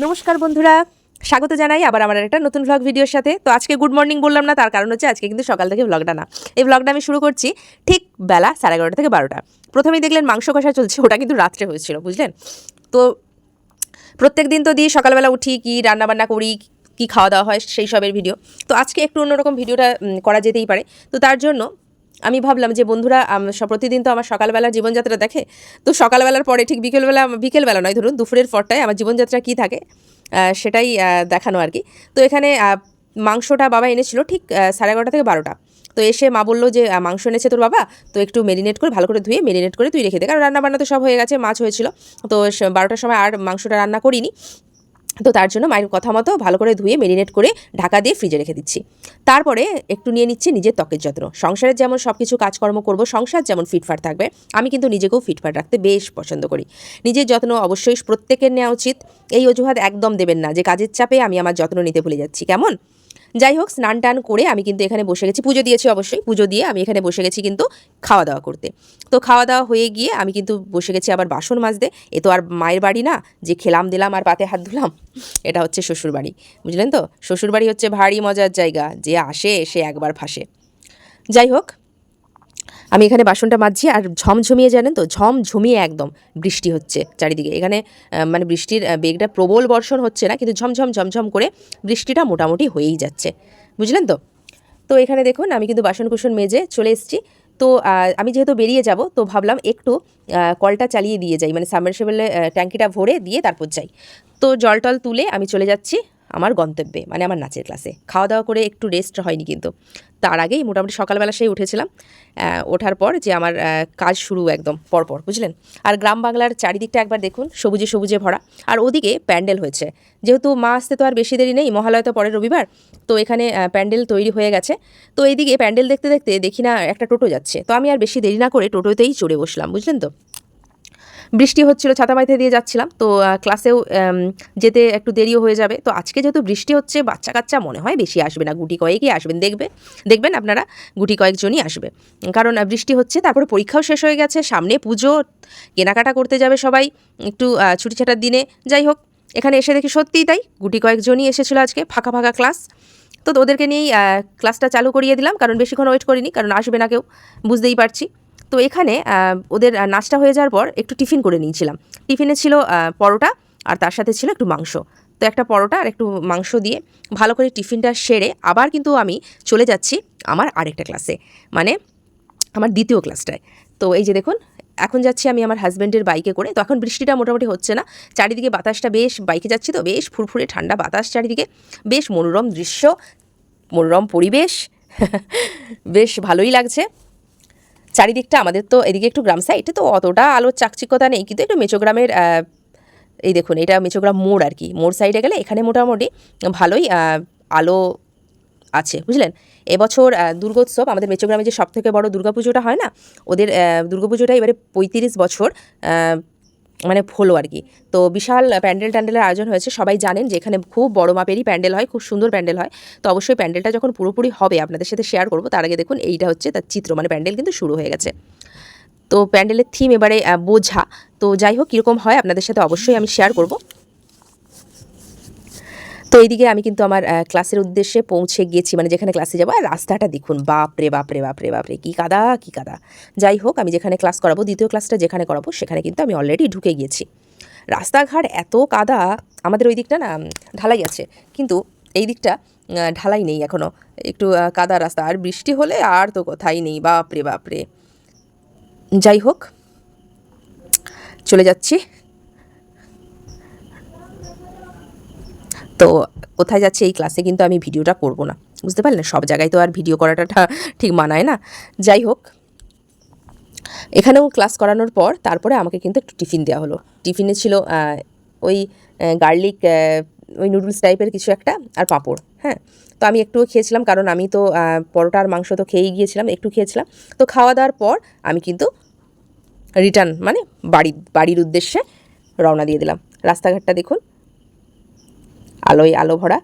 নমস্কার বন্ধুরা, স্বাগত জানাই আবার আমার একটা নতুন ভ্লগ ভিডিওর সাথে। তো আজকে গুড মর্নিং বললাম না, তার কারণ হচ্ছে আজকে কিন্তু সকাল থেকে ভ্লগটা না। এই ভ্লগটা আমি শুরু করছি ঠিক বেলা সাড়ে এগারোটা থেকে বারোটা। প্রথমেই দেখলেন মাংস কষা চলছে, ওটা কিন্তু রাত্রে হয়েছিল, বুঝলেন? তো প্রত্যেক দিন তো দিয়ে সকালবেলা উঠি, কি রান্নাবান্না করি, কি খাওয়া দাওয়া হয়, সেই সবের ভিডিও তো আজকে একটু অন্যরকম ভিডিওটা করা যেতেই পারে। তো তার জন্য আমি ভাবলাম যে, বন্ধুরা প্রতিদিন তো আমার সকালবেলার জীবনযাত্রা দেখে, তো সকালবেলার পরে ঠিক বিকেলবেলা বিকেলবেলা নয়, ধরুন দুপুরের পরটায় আমার জীবনযাত্রা কী থাকে সেটাই দেখানো আর কি। তো এখানে মাংসটা বাবা এনেছিল ঠিক সাড়ে এগারোটা থেকে বারোটা। তো এসে মা বলল যে মাংস এনেছে তোর বাবা, তো একটু মেরিনেট করে, ভালো করে ধুয়ে মেরিনেট করে তুই রেখে দে। কারণ রান্না বান্না তো সব হয়ে গেছে, মাছ হয়েছিল। তো বারোটার সময় আর মাংসটা রান্না করিনি। তো তার জন্য মায়ের কথা মতো ভালো করে ধুয়ে, মেরিনেট করে ঢাকা দিয়ে ফ্রিজে রেখে দিচ্ছি। তারপরে একটু নিয়ে নিচ্ছি নিজের ত্বকের যত্ন। সংসারের যেমন সব কিছু কাজকর্ম করব, সংসার যেমন ফিটফাট থাকবে, আমি কিন্তু নিজেকেও ফিটফাট রাখতে বেশ পছন্দ করি। নিজের যত্ন অবশ্যই প্রত্যেকের নেওয়া উচিত। এই অজুহাত একদম দেবেন না যে কাজের চাপে আমি আমার যত্ন নিতে ভুলে যাচ্ছি। কেমন? যাই হোক স্নান টান করে আমি কিন্তু এখানে বসে গেছি। পুজো দিয়েছি অবশ্যই। পুজো দিয়ে আমি এখানে বসে গেছি কিন্তু খাওয়া দাওয়া করতে। তো খাওয়া দাওয়া হয়ে গিয়ে আমি কিন্তু বসে গেছি আবার বাসন মাজতে। এ তো আর মায়ের বাড়ি না, যে খেলাম দিলাম আর পাতে হাত ধুলাম, এটা হচ্ছে শ্বশুর বাড়ি বুঝলেন তো? শ্বশুর বাড়ি হচ্ছে ভারী মজার জায়গা, যে আসে, সে একবার ফাঁসে। যাই হোক আমি এখানে বাসনটা মাজছি আর ঝমঝমিয়ে জানেন তো ঝমঝমিয়ে একদম বৃষ্টি হচ্ছে চারিদিকে। এখানে মানে বৃষ্টির বেগটা প্রবল বর্ষণ হচ্ছে না, কিন্তু ঝমঝম ঝমঝম করে বৃষ্টিটা মোটামুটি হয়েই যাচ্ছে। বুঝলেন তো? তো এখানে দেখুন, আমি কিন্তু বাসন কুসন মেজে চলে এসেছি। তো আমি যেহেতু বেরিয়ে যাব, তো ভাবলাম একটু কলটা চালিয়ে দিয়ে যাই। মানে সাবমার্সিবলে ট্যাঙ্কিটা ভরে দিয়ে তারপর যাই। তো জল টল তুলে আমি চলে যাচ্ছি আমার গন্তব্যে মানে আমার নাচের ক্লাসে খাওয়া দাওয়া করে একটু রেস্ট হয়নি কিন্তু। তার আগেই মোটামুটি সকালবেলা সেই উঠেছিলাম। ওঠার পর যে আমার কাজ শুরু একদম পরপর, বুঝলেন? আর গ্রাম বাংলার চারিদিকটা একবার দেখুন, সবুজে সবুজে ভরা। আর ওদিকে প্যান্ডেল হয়েছে। যেহেতু মা আসতে তো আর বেশি দেরি নেই, মহালয়া তো পরের রবিবার, তো এখানে প্যান্ডেল তৈরি হয়ে গেছে। তো এইদিকে প্যান্ডেল দেখতে দেখতে দেখি না একটা টোটো যাচ্ছে। তো আমি আর বেশি দেরি না করে টোটোতেই চড়ে বসলাম, বুঝলেন তো? বৃষ্টি হচ্ছিল, ছাতা মাইতে দিয়ে যাচ্ছিলাম। তো ক্লাসেও যেতে একটু দেরিও হয়ে যাবে। তো, আজকে যেহেতু বৃষ্টি হচ্ছে বাচ্চা কাচ্চা মনে হয় বেশি আসবে না। গুটি কয়েকই আসবেন, দেখবে, দেখবেন আপনারা গুটি কয়েকজনই আসবে। কারণ বৃষ্টি হচ্ছে, তারপরে পরীক্ষাও শেষ হয়ে গেছে, সামনে পুজো, কেনাকাটা করতে যাবে সবাই, একটু ছুটি ছাটার দিনে। যাই হোক, এখানে এসে দেখি সত্যিই তাই, গুটি কয়েকজনই এসেছিল আজকে, ফাঁকা ফাঁকা ক্লাস তো, ওদেরকে নিয়েই ক্লাসটা চালু করিয়ে দিলাম, কারণ বেশিক্ষণ ওয়েট করিনি, কারণ আসবে না কেউ, বুঝতেই পারছি। তো এখানে ওদের নাচটা হয়ে যাওয়ার পর একটু টিফিন করে নিয়েছিলাম। টিফিনে ছিল পরোটা আর তার সাথে ছিল একটু মাংস। তো একটা পরোটা আর একটু মাংস দিয়ে ভালো করে টিফিনটা সেরে আবার কিন্তু আমি চলে যাচ্ছি আমার আরেকটা ক্লাসে মানে আমার দ্বিতীয় ক্লাসটায়। তো এই যে দেখুন, এখন যাচ্ছি আমি আমার হাজব্যান্ডের বাইকে করে। তো এখন বৃষ্টিটা মোটামুটি হচ্ছে না, চারিদিকে বাতাসটা বেশ, বাইকে যাচ্ছি তো বেশ ফুরফুরে ঠান্ডা বাতাস চারিদিকে, বেশ মনোরম দৃশ্য, মনোরম পরিবেশ, বেশ ভালোই লাগছে। চারিদিকটা আমাদের তো এদিকে একটু গ্রাম সাইড তো অতটা আলোর চাকচিক্যতা নেই। কিন্তু একটু মেচোগ্রামের এই দেখুন, এটা মেচোগ্রাম মোড় আর কি। মোড় সাইডে গেলে এখানে মোটামুটি ভালোই আলো আছে, বুঝলেন? এবছর দুর্গোৎসব, আমাদের মেচোগ্রামে যে সবথেকে বড় দুর্গাপুজোটা হয় না, ওদের দুর্গাপুজোটা এবারে পঁয়ত্রিশ বছর মানে হলো আর কি। তো বিশাল প্যান্ডেল ট্যান্ডেলের আয়োজন হয়েছে। সবাই জানেন যে এখানে খুব বড় মাপেরই প্যান্ডেল হয়, খুব সুন্দর প্যান্ডেল হয়। তো অবশ্যই প্যান্ডেলটা যখন পুরোপুরি হবে আপনাদের সাথে শেয়ার করব, তার আগে দেখুন এইটা হচ্ছে তার চিত্র। মানে প্যান্ডেল কিন্তু শুরু হয়ে গেছে। তো প্যান্ডেলের থিম এবারে বোঝা। তো যাই হোক, কীরকম হয় আপনাদের সাথে অবশ্যই আমি শেয়ার করব। তো এইদিকে আমি কিন্তু আমার ক্লাসের উদ্দেশ্যে পৌঁছে গেছি। মানে যেখানে ক্লাসে যাব, আর রাস্তাটা দেখুন, বাপরে বাপরে বাপরে বাপরে, কী কাদা কী কাদা। যাই হোক, আমি যেখানে ক্লাস করাবো, দ্বিতীয় ক্লাসটা যেখানে করাবো, সেখানে কিন্তু আমি অলরেডি ঢুকে গিয়েছি। রাস্তাঘাট এত কাদা, আমাদের ওই দিকটা না ঢালাই আছে। কিন্তু এই দিকটা ঢালাই নেই এখনও একটু কাদা রাস্তা, আর বৃষ্টি হলে আর তো কথাই নেই, বাপরে বাপরে। যাই হোক, চলে যাচ্ছি। তো কোথায় যাচ্ছে এই ক্লাসে কিন্তু আমি ভিডিওটা করব না। বুঝতে পারলেন? সব জায়গায় তো আর ভিডিও করাটা ঠিক মানায় না। যাই হোক, এখানেও ক্লাস করানোর পর তারপরে আমাকে কিন্তু একটু টিফিন দেওয়া হলো। টিফিনে ছিল ওই গার্লিক ওই নুডলস টাইপের কিছু একটা আর পাঁপড় হ্যাঁ? তো আমি একটুও খেয়েছিলাম, কারণ আমি তো পরোটা আর মাংস তো খেয়েই গিয়েছিলাম, একটু খেয়েছিলাম। তো খাওয়া দাওয়ার পর আমি কিন্তু রিটার্ন মানে বাড়ি, বাড়ির উদ্দেশ্যে রওনা দিয়ে দিলাম। রাস্তাঘাটটা দেখুন আলোয় আলো ভরা।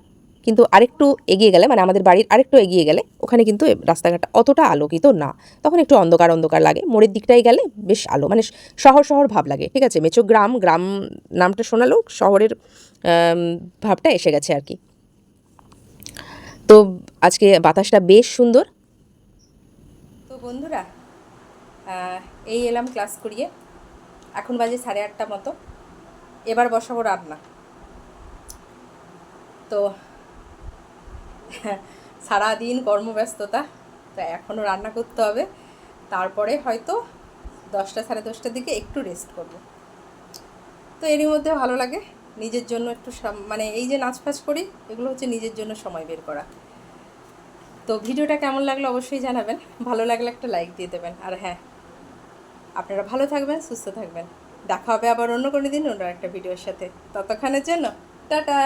কিন্তু আরেকটু এগিয়ে গেলে মানে আমাদের বাড়ির আরেকটু এগিয়ে গেলে, ওখানে কিন্তু এ রাস্তাঘাটটা অতটা আলোকিত না। তখন একটু অন্ধকার অন্ধকার লাগে। মোড়ের দিকটাই গেলে বেশ আলো মানে শহর শহর ভাব লাগে, ঠিক আছে? মেচো গ্রাম গ্রাম নামটা শোনালেও শহরের ভাবটা এসে গেছে আর কি। তো আজকে বাতাসটা বেশ সুন্দর। তো বন্ধুরা এই এলাম ক্লাস করিয়ে। এখন বাজে সাড়ে আটটা মতো। এবার বসাবো রান্না। তো সারাদিন কর্মব্যস্ততা, তো এখনও রান্না করতে হবে। তারপরে হয়তো দশটা সাড়ে দশটার দিকে একটু রেস্ট করব। তো এরই মধ্যে ভালো লাগে, নিজের জন্য একটু মানে এই যে নাচ ফাচ করি, এগুলো হচ্ছে নিজের জন্য সময় বের করা। তো ভিডিওটা কেমন লাগল অবশ্যই জানাবেন, ভালো লাগলে একটা লাইক দিয়ে দেবেন। আর হ্যাঁ আপনারা ভালো থাকবেন, সুস্থ থাকবেন। দেখা হবে আবার অন্য কোনো দিন অন্য একটা ভিডিওর সাথে। ততক্ষণের জন্য, টাটা!